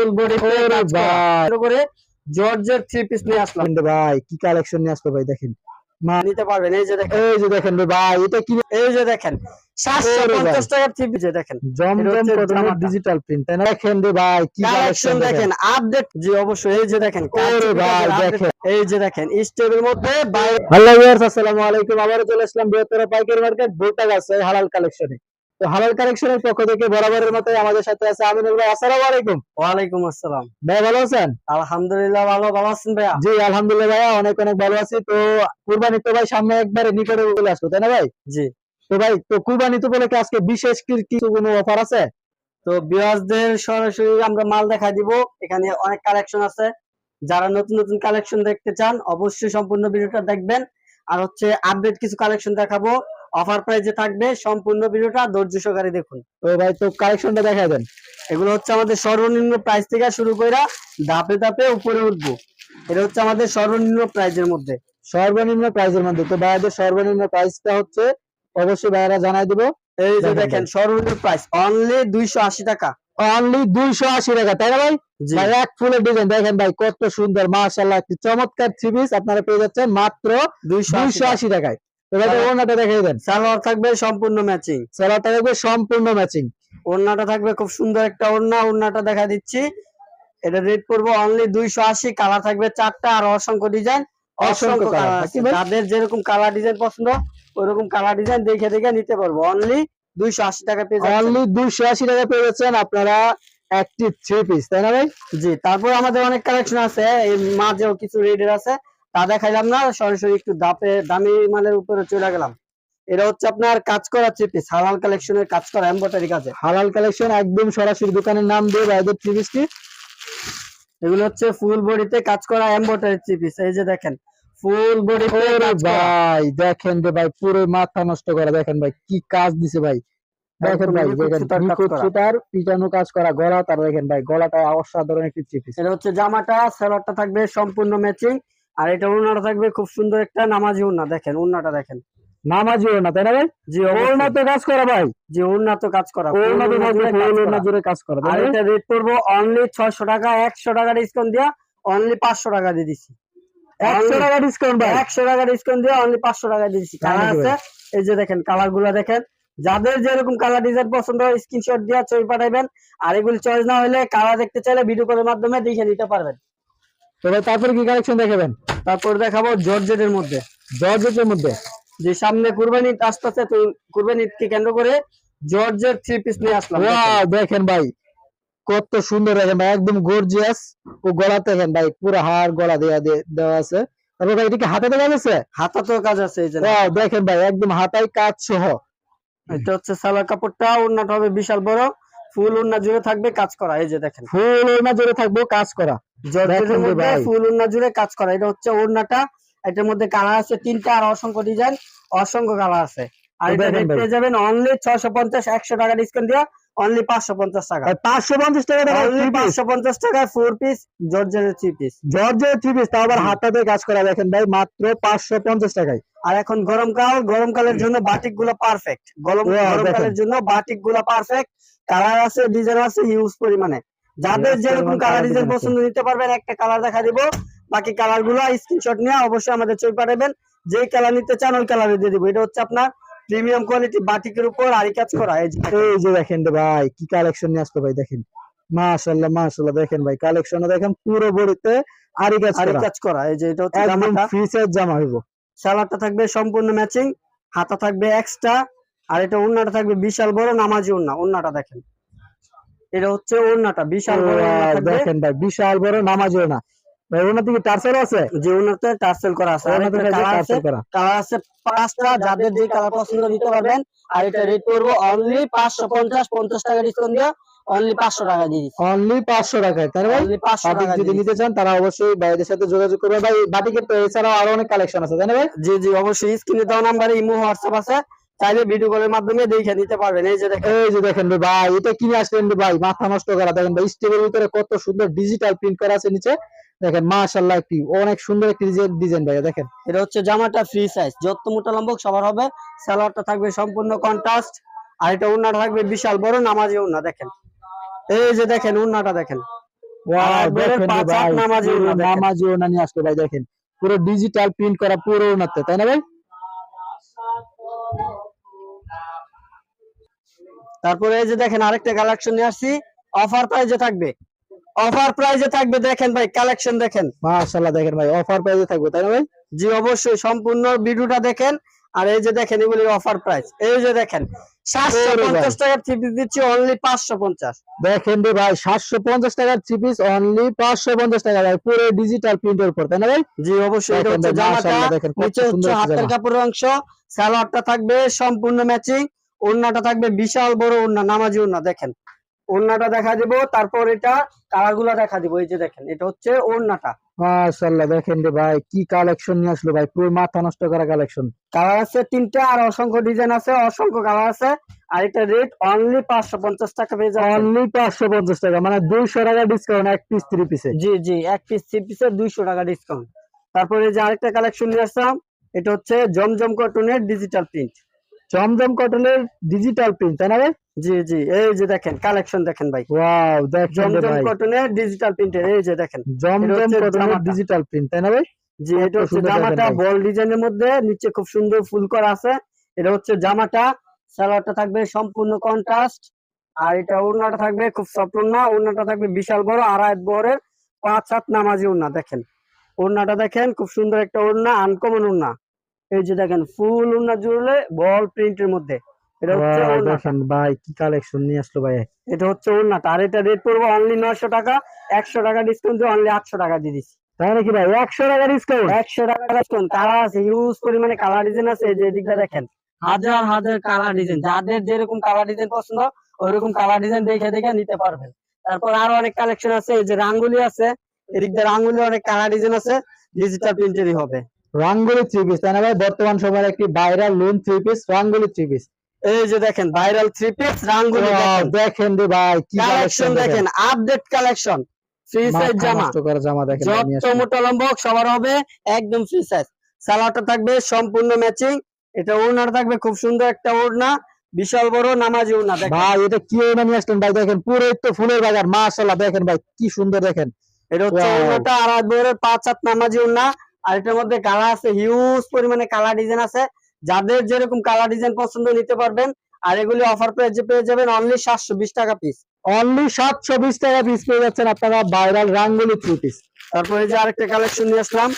Full body করে জর্জের three piece নিয়ে আসলাম। ভাই কি কালেকশন নিয়ে আসলো ভাই দেখেন। নিতে পারবেন এই যে দেখেন। এই যে দেখেন ভাই এটা কি এই যে দেখেন সাতশো ওরে ভাই। পঞ্চাশ টাকার থ্রি পিস দেখেন। জমজম কটনের ডিজিটাল প্রিন্ট তাই না? দেখেন রে ভাই কি কালেকশন কালেকশন দেখেন। আপডেট জি অবশ্যই এই যে দেখেন ওরে ভাই, দেখেন। এই যে দেখেন স্টেপের মধ্যে বাইরে হ্যালো ভিউয়ার্স আসসালামু আলাইকুম। আবারও চলে আসলাম বৃহত্তর পাইকারি মার্কেট ভুলটা আছে হালাল কালেকশনে তো হালাল কালেকশনের পক্ষ থেকে বরাবরের মতোই আমাদের সাথে আছে আমিনুল ভাই আসসালামু আলাইকুম। ওয়ালাইকুম আসসালাম। ভাই ভালো আছেন? আলহামদুলিল্লাহ ভালো ভালো আছেন ভাইয়া? জি আলহামদুলিল্লাহ ভাই অনেক অনেক ভালো আছি। তো কুরবানি তো ভাই সামনে একবারে নিকটে চলে তাই না ভাই? জি। তো ভাই তো কুরবানি তো বলে কি আজকে বিশেষ কিছু কোনো অফার আছে? তো বিয়াসদের সরাসরি আমরা মাল দেখাই দিব। এখানে অনেক কালেকশন আছে। যারা নতুন নতুন কালেকশন দেখতে চান অবশ্যই সম্পূর্ণ ভিডিওটা দেখবেন। আর হচ্ছে আপডেট কিছু কালেকশন দেখাবো। অফার প্রাইজে থাকবে সম্পূর্ণ ভিডিওটা ধৈর্য সহকারে দেখুন। তো ভাই তো কালেকশনটা দেখাই দেন। এগুলো হচ্ছে আমাদের সর্বনিম্ন প্রাইস থেকে শুরু করে ধাপে ধাপে উপরে উঠবো। এটা হচ্ছে আমাদের সর্বনিম্ন প্রাইজের মধ্যে। সর্বনিম্ন প্রাইসের মধ্যে। তো ভাইয়াদের সর্বনিম্ন প্রাইসটা হচ্ছে অবশ্যই ভাইয়ারা জানাই দিব। এই যে দেখেন সর্বনিম্ন প্রাইস অনলি দুইশো আশি টাকা। অনলি দুইশো আশি টাকা তাই না ভাই? ভাই এক ফুলের ডিজাইন দেখেন ভাই কত সুন্দর মাশাআল্লাহ একটি চমৎকার থ্রি পিস আপনারা পেয়ে যাচ্ছেন মাত্র দুইশো আশি টাকায়। তো ভাই। ওনাটা দেখাই দেন। সালোয়ার থাকবে সম্পূর্ণ ম্যাচিং থাকবে সম্পূর্ণ ম্যাচিং ওড়নাটা থাকবে খুব সুন্দর একটা ওড়না। ওড়নাটা দেখা দিচ্ছি। এটা রেট করব অনলি দুইশো আশি। কালার থাকবে চারটা আর অসংখ্য ডিজাইন অসংখ্য কালার যাদের যেরকম কালার ডিজাইন পছন্দ ওইরকম কালার ডিজাইন দেখে দেখে নিতে পারব। অনলি দুইশো আশি টাকা পেয়ে অনলি দুইশো আশি টাকা পেয়ে যাচ্ছেন আপনারা একটি থ্রি পিস তাই না ভাই? জি তারপর আমাদের অনেক কালেকশন আছে। মাঝেও কিছু রেডের আছে। তা দেখাইলাম না সরাসরি একটু দাপে দামি মালের উপরে চলে গেলাম। এটা হচ্ছে আপনার কাজ করা থ্রি পিস হালাল কালেকশনের কাজ করা এম্বয়ডারি কাজে। হালাল কালেকশন একদম সরাসরি দোকানের নাম দিয়ে ভাইদের থ্রি পিসটি এগুলো হচ্ছে ফুল বডিতে কাজ করা এম্বয়ডারি থ্রি পিস এই যে দেখেন ফুল বডি ভাই দেখেন রে ভাই পুরো মাথা নষ্ট করা দেখেন ভাই কি কাজ দিছে ভাই। দেখেন ভাই দেখেন সুতার কাজ করা। সুতার পিটানো কাজ করা গলা তার দেখেন ভাই গলাটা অসাধারণ একটি থ্রি পিস এটা হচ্ছে জামাটা সেলারটা থাকবে সম্পূর্ণ ম্যাচিং আর এটা উন্নাটা থাকবে খুব সুন্দর একটা নামাজি উন্না দেখেন উন্নাটা দেখেন। নামাজিও না তাই না ভাই? জি ওড়না তো কাজ করা ভাই। জি উন্না তো কাজ করা ওড়না তো ওড়না জুড়ে কাজ করা আর এটা রেট করব অনলি ছয়শো টাকা একশো টাকা ডিসকাউন্ট দিয়া অনলি পাঁচশো টাকা দিয়ে দিচ্ছি একশো টাকা ডিসকাউন্ট ভাই? একশো টাকা ডিসকাউন্ট দিয়ে অনলি পাঁচশো টাকা দিয়ে দিচ্ছি কালার আছে এই যে দেখেন কালারগুলা দেখেন। যাদের যেরকম কালার ডিজাইন পছন্দ হয় স্ক্রিনশট দিয়ে ছবি পাঠাবেন আর এগুলি চয়েস না হলে কালার দেখতে চাইলে ভিডিও কলের মাধ্যমে দেখে নিতে পারবেন। তো তারপরে কি কালেকশন দেখাবেন? তারপর দেখাবো জর্জেটের মধ্যে। জর্জেটের মধ্যে যে সামনে কুরবানি ঈদ আসতেছে তো কুরবানি ঈদকে কেন্দ্র করে জর্জের থ্রি পিস নিয়ে আসলাম। দেখেন ভাই কত সুন্দর দেখেন ভাই একদম গর্জিয়াস ও গলা দেখেন ভাই পুরো হাড় গলা দেওয়া দেওয়া আছে। তারপর ভাই এটাকে হাতে দেখা গেছে হাতা তো কাজ আছে এই যে দেখেন। ভাই একদম হাতায় কাজ সহ এটা হচ্ছে সালোয়ার কাপড়টা ওড়নাটা হবে বিশাল বড়। ফুল ওড়না জুড়ে থাকবে কাজ করা এই যে দেখেন। ফুল ওড়না জুড়ে থাকবে কাজ করা। ফুল ওড়না জুড়ে কাজ করা এটা হচ্ছে ওড়নাটা এটার মধ্যে কালার আছে তিনটা আর অসংখ্য ডিজাইন অসংখ্য কালার আছে। আর এটা দেখতে পেয়ে যাবেন অনলি ছশো পঞ্চাশ একশো টাকা ডিসকাউন্ট দিয়ে অনলি পাঁচশো পঞ্চাশ টাকা। পাঁচশো পঞ্চাশ টাকা টাকা অনলি পাঁচশো পঞ্চাশ টাকায় পিস জর্জেটের থ্রি পিস জর্জের থ্রি পিস তাও আবার। হাতাতে কাজ করা দেখেন ভাই মাত্র পাঁচশো পঞ্চাশ টাকায়। আর এখন গরমকাল গরমকালের জন্য বাটিকগুলো পারফেক্ট গরম গরমকালের জন্য বাটিকগুলো পারফেক্ট কালার আছে ডিজাইন আছে হিউজ পরিমাণে। যাদের যেরকম কালার ডিজাইন পছন্দ নিতে পারবেন একটা কালার দেখা দিব। বাকি কালারগুলো স্ক্রিনশট নিয়ে অবশ্যই আমাদের ছবি পাঠাবেন যেই কালার নিতে চান ওই কালারে দিয়ে দিব। এটা হচ্ছে আপনার প্রিমিয়াম কোয়ালিটি বাটিকের উপর আরি কাজ করা। এই যে দেখেন রে ভাই কি কালেকশন নিয়ে আসলো ভাই দেখেন। মাশাল্লাহ মাশাল্লাহ দেখেন ভাই কালেকশন দেখেন পুরো বড়িতে আরি কাজ আরি কাজ করা এই যে এটা হচ্ছে একদম জামাটা। ফ্রি সাইজ জামা হইব। সালোয়ারটা থাকবে সম্পূর্ণ ম্যাচিং হাতা থাকবে এক্সট্রা আর এটা ওড়নাটা থাকবে বিশাল বড় নামাজি ওড়না ওড়নাটা দেখেন। এটা হচ্ছে ওড়নাটা বিশাল বড় দেখেন ভাই বিশাল বড় নামাজও না ভাই ওনার দিকে টার্সেল আছে? যে ওড়নাতে টার্সেল করা আছে। আর ওনার কালার আছে কালার আছে পাঁচটা যাদের যে কালার পছন্দ নিতে পারবেন। আর এটা রেট করব অনলি পাঁচশো পঞ্চাশ পঞ্চাশ টাকা ডিসকাউন্ট দিয়ে অনলি পাঁচশো টাকা দিয়ে দিচ্ছি। অনলি পাঁচশো টাকায় তাই ভাই অনলি পাঁচশো বাটিক টাকা যদি নিতে চান তারা অবশ্যই ভাইদের সাথে যোগাযোগ করবে। ভাই বাটিকের তো এছাড়াও আরও অনেক কালেকশন আছে ভাই? জি জি অবশ্যই। স্ক্রিনে দেওয়া নাম্বারে ইমো হোয়াটসঅ্যাপ আছে। চাইলে ভিডিও কলের মাধ্যমে দেখে নিতে পারবেন। এই যে দেখেন। এই যে দেখেন ভাই এটা কিনে আসলেন ভাই মাথা নষ্ট করা। দেখেন ভাই স্টেবের ভিতরে কত সুন্দর ডিজিটাল প্রিন্ট করা আছে নিচে। দেখেন মাশাআল্লাহ একটি অনেক সুন্দর একটি ডিজাইন ভাই দেখেন। এটা হচ্ছে জামাটা ফ্রি সাইজ যত মোটা লম্বক সবার হবে সালোয়ারটা থাকবে সম্পূর্ণ কন্ট্রাস্ট আর এটা উন্নাটা থাকবে বিশাল বড় নামাজি উন্না দেখেন। এই যে দেখেন উন্নাটা দেখেন। ওয়াও দেখেন ভাই নামাজি ওড়না নিয়ে আসলো ভাই দেখেন। পুরো ডিজিটাল প্রিন্ট করা পুরো ওড়নাতে তাই না ভাই? তারপরে এই যে দেখেন আরেকটা কালেকশন নিয়ে আসছি। অফার প্রাইজে থাকবে। অফার প্রাইজে থাকবে দেখেন ভাই কালেকশন দেখেন। মাশাআল্লাহ দেখেন ভাই অফার প্রাইসে থাকবে তাই না ভাই? জি অবশ্যই সম্পূর্ণ ভিডিওটা দেখেন। আর এই যে দেখেন এগুলির অফার প্রাইস এই যে দেখেন সাতশো ওরে ভাই। পঞ্চাশ টাকার থ্রি পিস দিচ্ছি অনলি পাঁচশো পঞ্চাশ। দেখেন রে ভাই সাতশো পঞ্চাশ টাকার থ্রি পিস অনলি পাঁচশো পঞ্চাশ টাকা ভাই পুরো ডিজিটাল প্রিন্টের উপর তাই না ভাই? জি অবশ্যই এটা হচ্ছে জামাটা দেখেন নিচে হচ্ছে হাতের। কাপড়ের অংশ সালোয়ারটা থাকবে সম্পূর্ণ ম্যাচিং ওড়নাটা থাকবে বিশাল বড় ওড়না নামাজি ওড়না দেখেন। ওড়নাটা দেখা দিব তারপর এটা কালারগুলা দেখা দিব এই যে দেখেন এটা হচ্ছে ওড়নাটা। মাশাআল্লাহ দেখেন রে ভাই কি কালেকশন নিয়ে আসলো ভাই পুরো মাথা নষ্ট করা কালেকশন কালার আছে তিনটা আর অসংখ্য ডিজাইন আছে অসংখ্য কালার আছে আর এটা রেট অনলি পাঁচশো পঞ্চাশ টাকা পেয়ে যাবেন অনলি পাঁচশো পঞ্চাশ টাকা মানে দুইশো টাকা ডিসকাউন্ট এক পিস থ্রি পিসে জি জি এক পিস থ্রি পিসে দুইশো টাকা ডিসকাউন্ট তারপরে যে আরেকটা কালেকশন নিয়ে আসলাম এটা হচ্ছে জমজম কটনের ডিজিটাল প্রিন্ট জমজম কটনের ডিজিটাল প্রিন্ট তাই না ভাই? জি জি। এই যে দেখেন কালেকশন দেখেন ভাই। ওয়াও দেখেন জমজম কটনের ডিজিটাল প্রিন্টের এই যে দেখেন। জমজম কটনের ডিজিটাল প্রিন্ট তাই না ভাই? জি এটা হচ্ছে জামাটা বল ডিজাইনের মধ্যে নিচে খুব সুন্দর ফুল করা আছে। এটা হচ্ছে জামাটা। সালোয়ারটা থাকবে সম্পূর্ণ কন্ট্রাস্ট আর এটা ওড়নাটা থাকবে খুব সফট ওড়না। ওড়নাটা থাকবে বিশাল বড় আর আড়াই বড়ের পাঁচ সাত নামাজি ওড়না দেখেন। ওড়নাটা দেখেন খুব সুন্দর একটা ওড়না আনকমন ওড়না। এই যে দেখেন ফুল ওড়না জুড়লে বল প্রিন্টের মধ্যে। এটা হচ্ছে Wow, ওড়নাটা দেখেন ভাই কি কালেকশন নিয়ে আসলো ভাই? এটা হচ্ছে ওড়নাটা আর এটা রেট পড়ব অনলি নয়শো টাকা। একশো টাকা ডিসকাউন্ট দিয়ে অনলি আটশো টাকা দিয়ে দিচ্ছি। তাই নাকি ভাই? একশো টাকা ডিসকাউন্ট একশো টাকা ডিসকাউন্ট কালার আছে হিউজ পরিমাণে কালার ডিজাইন আছে যে এদিকটা দেখেন। হাজার হাজার কালার ডিজাইন যাদের যেরকম কালার ডিজাইন পছন্দ ওইরকম কালার ডিজাইন দেখে দেখে নিতে পারবেন। তারপর আরও অনেক কালেকশন আছে এই যে রাঙ্গুলি আছে। এদিক দিয়ে রাঙ্গুলি অনেক কালার ডিজাইন আছে ডিজিটাল প্রিন্টেরই হবে। রাঙ্গুলি থ্রি পিস তাই না ভাই? বর্তমান সময়ের একটি viral lawn three piece Rangoli three piece এই যে দেখেন ভাইরাল থ্রি পিস রাঙ্গুলি দেখেন। রে ভাই কি কালেকশন দেখেন। আপডেট কালেকশন ফ্রি সাইজ জামা। করা জামা দেখেন যত মোটা লম্বা সবার হবে একদম ফ্রি সাইজ সালোয়ারটা থাকবে সম্পূর্ণ ম্যাচিং এটা ওড়নাটা থাকবে খুব সুন্দর একটা ওড়না। বিশাল বড় নামাজি ওড়না দেখেন। ভাই এটা কি ওড়না নিয়ে আসলেন ভাই দেখেন পুরো তো ফুলের বাগান মাশাআল্লাহ দেখেন ভাই কি সুন্দর দেখেন। এটা হচ্ছে. ওড়নাটা আর বড় পাঁচ হাত নামাজি ওড়না। আর এটার মধ্যে কালার আছে হিউজ পরিমাণে কালার ডিজাইন আছে। যাদের যেরকম কালার ডিজাইন পছন্দ নিতে পারবেন আর এগুলি অফার প্রাইসে পেয়ে যাবেন অনলি সাতশো বিশ টাকা পিস অনলি সাতশো বিশ টাকা পিস পেয়ে যাচ্ছেন আপনারা ভাইরাল রাঙ্গুলি থ্রি পিস তারপরে যে আরেকটা কালেকশন নিয়ে আসলাম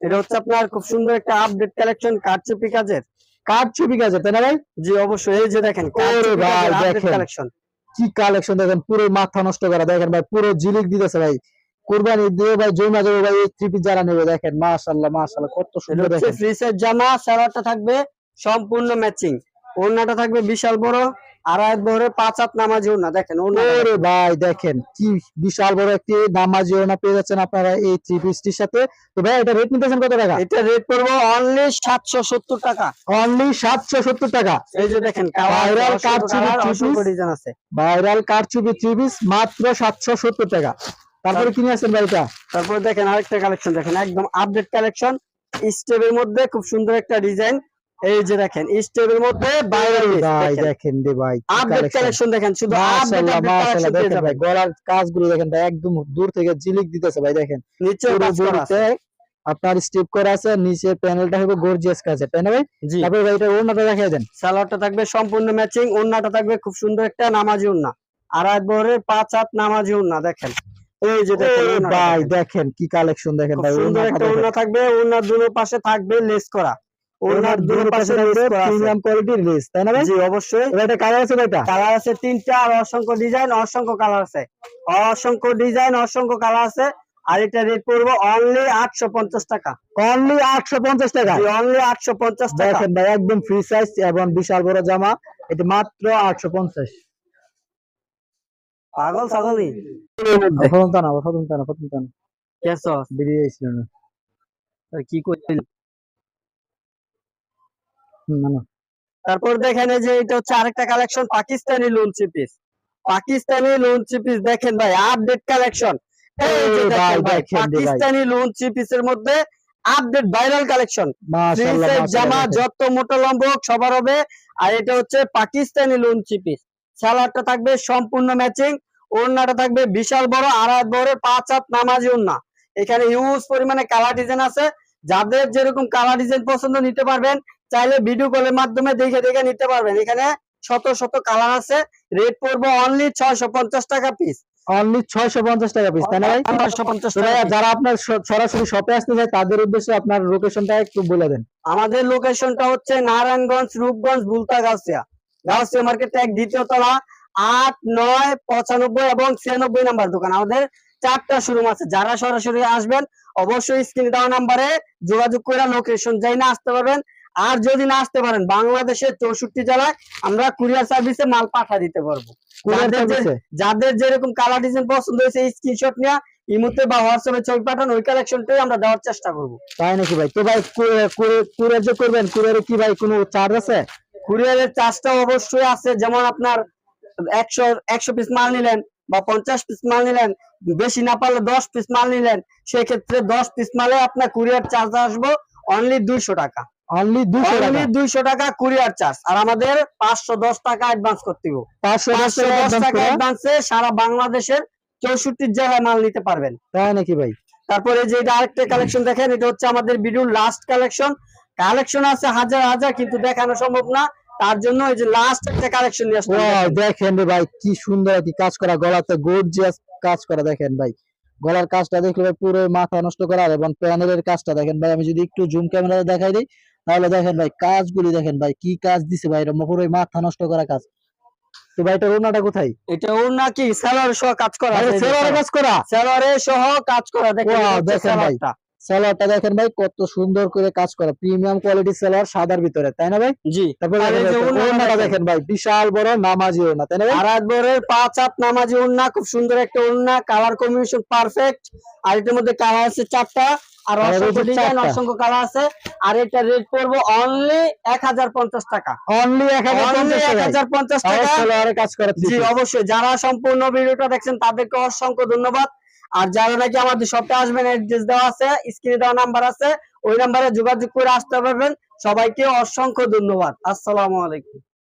এটা হচ্ছে আপনার খুব সুন্দর একটা আপডেট কালেকশন কারচুপি কাজের। কার ছবি আছে তাই না ভাই? জি অবশ্যই। এই যে দেখেন দেখেন। কালেকশন কি কালেকশন দেখেন পুরো মাথা নষ্ট করা দেখেন ভাই পুরো জিলিক দিতেছে ভাই। কুরবানি দিয়ে ভাই জমা যাবে ভাই এই থ্রি যারা নেবে দেখেন মাশাআল্লাহ মাশাআল্লাহ কত সুন্দর দেখেন। ফ্রি সাইজ জামা সালোয়ারটা থাকবে সম্পূর্ণ ম্যাচিং ওড়নাটা থাকবে বিশাল বড় আড়াই পাঁচ হাত নামাজি ওড়না দেখেন ওরে ভাই দেখেন কি বিশাল বড় একটি নামাজি ওড়না পেয়ে যাচ্ছেন আপনারা এই থ্রি পিসটির সাথে। তো ভাই এটা রেট নিতেছেন কত টাকা? এটা রেট পড়ব অনলি সাতশো সত্তর টাকা। অনলি সাতশো সত্তর টাকা। এই যে দেখেন Viral কারচুপি। ডিজাইন আছে। ভাইরাল কারচুপি থ্রি পিস মাত্র সাতশো সত্তর টাকা। তারপরে কিনে আসছেন ভাই এটা তারপর দেখেন আরেকটা কালেকশন দেখেন একদম আপডেট কালেকশন স্টেপের মধ্যে খুব সুন্দর একটা ডিজাইন এই যে দেখেন স্টেপের মধ্যে ভাইরাল ভাই দেখেন। রে ভাই আপডেট কালেকশন দেখেন শুধু মাশাআল্লাহ মাশাআল্লাহ দেখেন ভাই গলার কাজগুলো দেখেন ভাই একদম দূর থেকে জিলিক দিতেছে ভাই দেখেন। নিচে কাজ করা আছে। আপনার স্টিপ করা আছে নিচে প্যানেলটা হবে গর্জিয়াস কাজের তাই না ভাই? তারপরে ভাই এটা ওড়নাটা দেখাই দেন। সালোয়ারটা থাকবে সম্পূর্ণ ম্যাচিং ওড়নাটা থাকবে খুব সুন্দর একটা নামাজি ওড়না। আড়াই বহরের পাঁচ হাত নামাজি ওড়না দেখেন। এই যে দেখেন ভাই দেখেন। কি কালেকশন দেখেন ভাই সুন্দর একটা ওড়না থাকবে ওড়নার দুনো পাশে থাকবে লেস করা। ওড়নার দুনো পাশে আছে। প্রিমিয়াম কোয়ালিটির লেস তাই না ভাই? জি অবশ্যই। এটা কালার আছে ভাইটা কালার আছে তিনটা আর অসংখ্য ডিজাইন অসংখ্য কালার আছে। অসংখ্য ডিজাইন অসংখ্য কালার আছে। আর এটা রেট পড়ব অনলি আটশো পঞ্চাশ টাকা। অনলি আটশো পঞ্চাশ টাকা? অনলি আটশো পঞ্চাশ টাকা। দেখেন ভাই একদম ফ্রি সাইজ এবং বিশাল বড় জামা এটা মাত্র আটশো পঞ্চাশ। পাগল ছাগলই। প্রথম টানা প্রথম টানা প্রথম টানা কেসো বেরিয়ে এসেছিল না। কি করছিল না, না। তারপর দেখেন এই যে এটা হচ্ছে আরেকটা কালেকশন পাকিস্তানি লুঞ্চি পিস পাকিস্তানি লুঞ্চি পিস দেখেন ভাই আপডেট কালেকশন। পাকিস্তানি লুঞ্চি পিসের মধ্যে আপডেট ভাইরাল কালেকশন মাশাআল্লাহ, জামা যত মোটা লম্ব সবার হবে। আর এটা হচ্ছে পাকিস্তানি লুঞ্চি পিস সালোয়ারটা থাকবে সম্পূর্ণ ম্যাচিং ওড়নাটা থাকবে বিশাল বড় আড়াই বড় পাঁচ হাত নামাজি ওড়না। এখানে হিউজ পরিমাণে কালার ডিজাইন আছে। যাদের যেরকম কালার ডিজাইন পছন্দ নিতে পারবেন চাইলে ভিডিও কলের মাধ্যমে দেখে দেখে নিতে পারবেন। এখানে শত শত কালার আছে। রেট পড়বে অনলি ছয়শো পঞ্চাশ টাকা পিস অনলি ছয়শো পঞ্চাশ টাকা পিস তাই না ভাই? ছয়শো পঞ্চাশ তো যারা আপনার সরাসরি শপে আসতে চায় তাদের উদ্দেশ্যে আপনার লোকেশনটা একটু বলে দেন। আমাদের লোকেশনটা হচ্ছে নারায়ণগঞ্জ রূপগঞ্জ বুলতা গাউসিয়া। গাউসিয়া মার্কেট এক দ্বিতীয় তলা আট নয় পঁচানব্বই এবং ছিয়ানব্বই নাম্বার দোকান। আমাদের চারটা শোরুম আছে। যারা সরাসরি আসবেন অবশ্যই স্ক্রিনে দেওয়া নাম্বারে যোগাযোগ করে লোকেশন যাই না আসতে পারবেন। আর যদি না আসতে পারেন বাংলাদেশের চৌষট্টি জেলায় আমরা কুরিয়ার সার্ভিসে মাল পাঠা দিতে পারব। যাদের যেরকম কালার ডিজাইন পছন্দ হয়েছে স্ক্রিনশট নিয়ে ইমুতে বা হোয়াটসঅ্যাপে ছবি পাঠান ওই কালেকশনটাই আমরা দেওয়ার চেষ্টা করব। তাই নাকি ভাই? তো ভাই কুরিয়ার যে করবেন কুরিয়ারে কি ভাই কোনো চার্জ আছে? কুরিয়ারের চার্জটা অবশ্যই আছে। যেমন আপনার একশো একশো পিস মাল নিলেন বা পঞ্চাশ পিস মাল নিলেন বেশি না পারলে দশ পিস মাল নিলেন সেক্ষেত্রে দশ পিস মালে আপনার কুরিয়ার চার্জ আসব অনলি দুইশো টাকা। অনলি দুশো অনলি দুইশো টাকা কুরিয়ার চার্জ। আর আমাদের পাঁচশো দশ টাকা অ্যাডভান্স করতে হবে। পাঁচশো দশ টাকা দশ advance টাকা করে। অ্যাডভান্সে সারা বাংলাদেশের চৌষট্টি জেলায় মাল নিতে পারবেন। তাই নাকি ভাই? তারপরে যে আরেকটা কালেকশন দেখেন এটা হচ্ছে আমাদের ভিডিওর লাস্ট কালেকশন কালেকশন আছে হাজার হাজার কিন্তু দেখানো সম্ভব না। তার জন্য এই যে লাস্ট একটা কালেকশন নিয়ে আসলাম। দেখেন রে ভাই কি সুন্দর কি কাজ করা গলাতে গর্জিয়াস কাজ করা দেখেন ভাই। গলার কাজটা দেখলে ভাই পুরো মাথা নষ্ট করা এবং প্যানেলের কাজটা দেখেন ভাই আমি যদি একটু জুম ক্যামেরাতে দেখাই দিই তাহলে দেখেন ভাই কাজগুলি দেখেন ভাই কি কাজ দিছে ভাই পুরো মাথা নষ্ট করা কাজ। তো ভাই এটা রোনাটা কোথায়? এটা ওর নাকি সেলর সহ কাজ করা। আরে কাজ করা? সেলরে সহ কাজ করা দেখেন দেখেন ভাই। সেলোয়ারটা দেখেন ভাই কত সুন্দর করে কাজ করা। প্রিমিয়াম কোয়ালিটি সেলোয়ার সাদার ভিতরে তাই না ভাই? জি। তারপরে দেখেন ভাই, ওড়নাটা ওড়নাটা দেখেন। দেখেন ভাই বিশাল বড় নামাজি ওড়না তাই না ভাই? আড়াত বরের পাঁচ হাত নামাজি উন্না খুব সুন্দর একটা উন্না কালার কম্বিনেশন পারফেক্ট আর এটার মধ্যে কালার আছে চারটা আর অসংখ্য ডিজাইন অসংখ্য কালার আছে। আর এটা রেট পড়ব অনলি এক হাজার পঞ্চাশ টাকা। অনলি এক হাজার পঞ্চাশ টাকা। কাজ করা জি অবশ্যই। যারা সম্পূর্ণ ভিডিওটা দেখছেন তাদেরকে অসংখ্য ধন্যবাদ। আর যারা নাকি আমাদের শপে আসবেন অ্যাড্রেস দেওয়া আছে স্ক্রিনে দেওয়া নাম্বার আছে, ওই নাম্বারে যোগাযোগ করে আসতে পারবেন। সবাইকে অসংখ্য ধন্যবাদ। আসসালামু আলাইকুম।